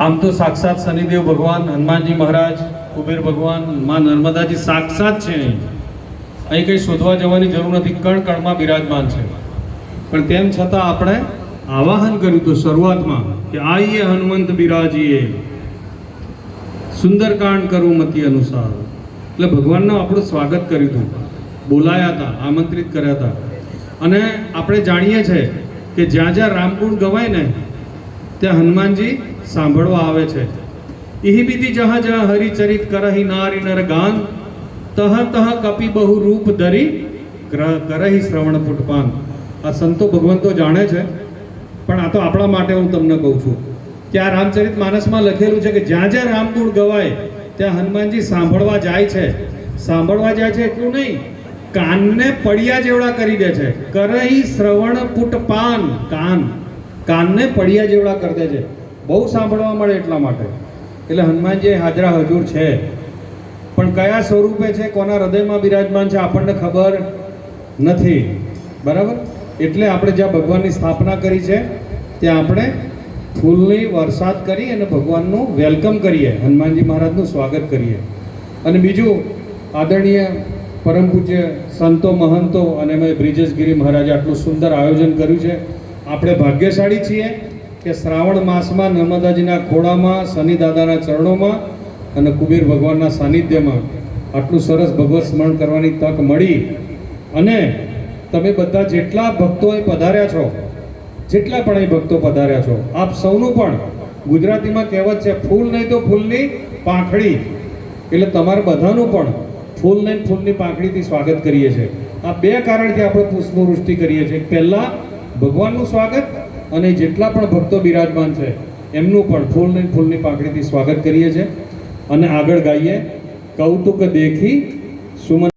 આમ તો સાક્ષાત શનિદેવ ભગવાન, હનુમાનજી મહારાજ, કુબેર ભગવાન, માં નર્મદાજી સાક્ષાત છે અહીં. અહીં કંઈ શોધવા જવાની જરૂર નથી, કણ કણમાં બિરાજમાન છે. પણ તેમ છતાં આપણે આવાહન કર્યું હતું શરૂઆતમાં કે આઈએ હનુમંત બિરાજીએ. સુંદરકાંડ કરવું મતી અનુસાર. એટલે ભગવાનનું આપણું સ્વાગત કર્યું હતું. બોલાયા હતા, આમંત્રિત કર્યા હતા. અને આપણે જાણીએ છીએ કે જ્યાં જ્યાં રામકુંડ ગવાય ને, ત્યાં હનુમાનજી સાંભળવા આવે છે. ઇહી બીતી જહા જહા હરિચરિત કરહી નારી નર ગાન તહ તહ કપી બહુ રૂપ ધરી કરહી શ્રવણ પુટપાન. આ સંતો ભગવંતો જાણે છે, પણ આ તો આપણા માટે હું તમને કહું છું. કે આ રામચરિત માનસમાં લખેલું છે કે જ્યાં જ્યાં રામગુણ ગવાય, ત્યાં હનુમાનજી સાંભળવા જાય છે. સાંભળવા જાય છે એટલું નહીં, કાનને પડિયા જેવડા કરી દે છે. કરહી શ્રવણ પુટપાન, કાન. કાનને પડિયા જેવડા કરી દે છે. બહુ સાંભળવા મળે એટલા માટે. એટલે હનુમાનજી હાજરા હજુર છે. પણ કયા સ્વરૂપે છે, કોના હૃદયમાં બિરાજમાન છે, આપણને ખબર નથી. બરાબર? એટલે આપણે જ્યાં ભગવાનની સ્થાપના કરી છે, ત્યાં આપણે ફૂલની વરસાદ કરી અને ભગવાનનું વેલકમ કરીએ. હનુમાનજી મહારાજનું સ્વાગત કરીએ. અને બીજું, આદરણીય પરમ પૂજ્ય સંતો મહંતો અને મેં બ્રિજેશગીરી મહારાજે આટલું સુંદર આયોજન કર્યું છે. આપણે ભાગ્યશાળી છીએ. કે શ્રાવણ માસમાં નર્મદાજીના ખોળામાં, શનિ દાદાના ચરણોમાં અને કુબેર ભગવાનના સાનિધ્યમાં આટલું સરસ ભગવત સ્મરણ કરવાની તક મળી. અને તમે બધા જેટલા ભક્તો અહીં પધાર્યા છો, જેટલા પણ અહીં ભક્તો પધાર્યા છો, આપ સૌનું પણ ગુજરાતીમાં કહેવત છે, ફૂલ નહીં તો ફૂલની પાંખડી. એટલે તમારે બધાનું પણ ફૂલ નહીં ફૂલની પાંખડીથી સ્વાગત કરીએ છીએ. આ બે કારણથી આપણે પુષ્પવૃષ્ટિ કરીએ છીએ. પહેલાં ભગવાનનું સ્વાગત અને જેટલા પણ ભક્તો બિરાજમાન છે, એમનું પણ ફૂલ નહીં ફૂલની પાંખડીથી સ્વાગત કરીએ છીએ. અને આગળ ગાઈએ કૌતુક દેખી સુમન